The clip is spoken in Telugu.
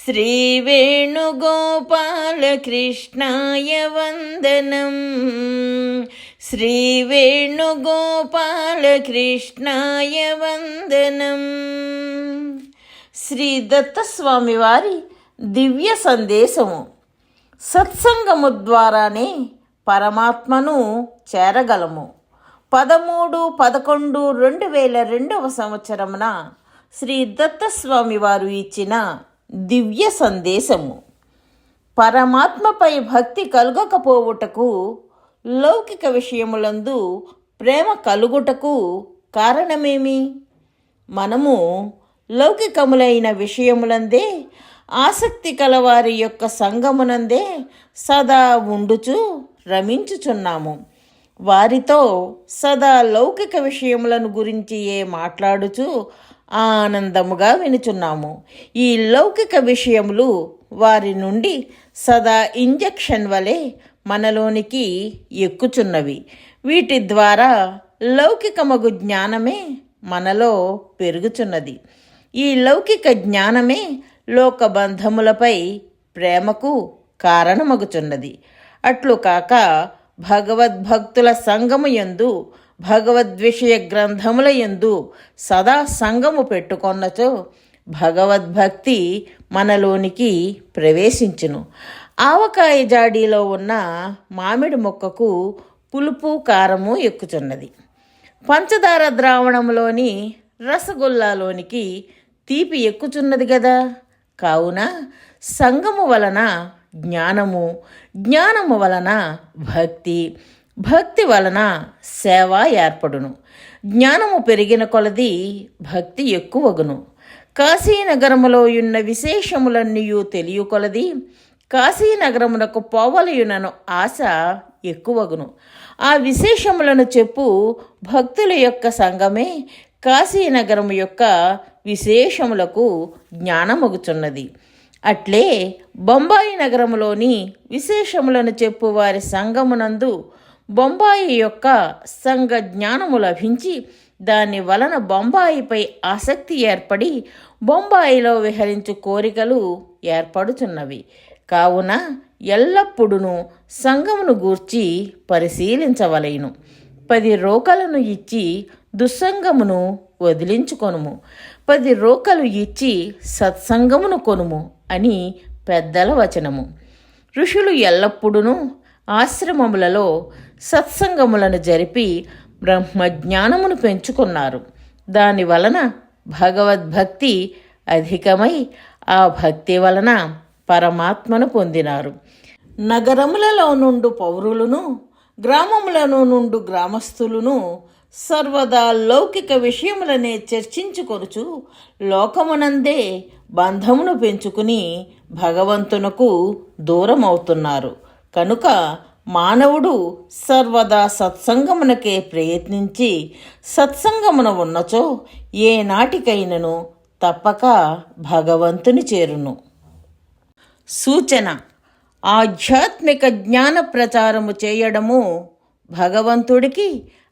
श्रीवेणुगोपालकृष्णाय वन्दनम् శ్రీవేణుగోపాలకృష్ణాయ వందనం శ్రీ దత్తస్వామి వారి దివ్య సందేశము సత్సంగము ద్వారానే పరమాత్మను చేరగలము పదమూడు పదకొండు రెండు వేల రెండవ సంవత్సరమున శ్రీ దత్తస్వామి వారు ఇచ్చిన దివ్య సందేశము. పరమాత్మపై భక్తి కలుగకపోవుటకు లౌకిక విషయములందు ప్రేమ కలుగుటకు కారణమేమి? మనము లౌకికములైన విషయములందే ఆసక్తి కలవారి యొక్క సంగమునందే సదా ఉండుచు రమించుచున్నాము. వారితో సదా లౌకిక విషయములను గురించి ఏ మాట్లాడుచు ఆనందముగా వినుచున్నాము. ఈ లౌకిక విషయములు వారి నుండి సదా ఇంజెక్షన్ వలె మనలోనికి ఎక్కుచున్నవి. వీటి ద్వారా లౌకికమగు జ్ఞానమే మనలో పెరుగుచున్నది. ఈ లౌకిక జ్ఞానమే లోకబంధములపై ప్రేమకు కారణమగుచున్నది. అట్లు కాక భగవద్భక్తుల సంగము యందు భగవద్విషయ గ్రంథముల యందు సదా సంగము పెట్టుకొన్నచో భగవద్భక్తి మనలోనికి ప్రవేశించును. ఆవకాయ జాడీలో ఉన్న మామిడి మొక్కకు పులుపు కారము ఎక్కుచున్నది. పంచదార ద్రావణంలోని రసగుల్లాలోనికి తీపి ఎక్కుచున్నది కదా కావున సంగము వలన జ్ఞానము. జ్ఞానము వలన భక్తి. భక్తి వలన సేవ ఏర్పడును. జ్ఞానము పెరిగిన కొలది భక్తి ఎక్కువగును. కాశీనగరములో ఉన్న విశేషములన్నీయు తెలియకొలది కాశీనగరమునకు పోవలయునను ఆశ ఎక్కువగును. ఆ విశేషములను చెప్పు భక్తుల యొక్క సంగమే కాశీనగరము యొక్క విశేషములకు జ్ఞానమగుచున్నది. అట్లే బొంబాయి నగరములోని విశేషములను చెప్పు వారి సంఘమునందు బొంబాయి యొక్క సంఘ జ్ఞానము లభించి దాని వలన బొంబాయిపై ఆసక్తి ఏర్పడి బొంబాయిలో విహరించు కోరికలు ఏర్పడుచున్నవి కావున ఎల్లప్పుడూ సంఘమును గూర్చి పరిశీలించవలెను. పది రోకలను ఇచ్చి దుస్సంగమును వదిలించుకొనుము. పది రోకలు ఇచ్చి సత్సంగమును కొనుము. అని పెద్దల వచనము. ఋషులు ఎల్లప్పుడూ ఆశ్రమములలో సత్సంగములను జరిపి బ్రహ్మజ్ఞానమును పెంచుకున్నారు. దాని వలన భగవద్భక్తి అధికమై ఆ భక్తి వలన పరమాత్మను పొందినారు. నగరములలో నుండు పౌరులను గ్రామములలో నుండు గ్రామస్తులను సర్వదా లౌకిక విషయములనే చర్చించుకొనుచు లోకమునందే బంధమును పెంచుకుని భగవంతునకు దూరమవుతున్నారు. కనుక మానవుడు సర్వదా సత్సంగమునకే ప్రయత్నించి సత్సంగమున ఉన్నచో ఏనాటికైనను తప్పక భగవంతుని చేరును. సూచన. ఆధ్యాత్మిక జ్ఞాన ప్రచారము చేయడము భగవంతుడికి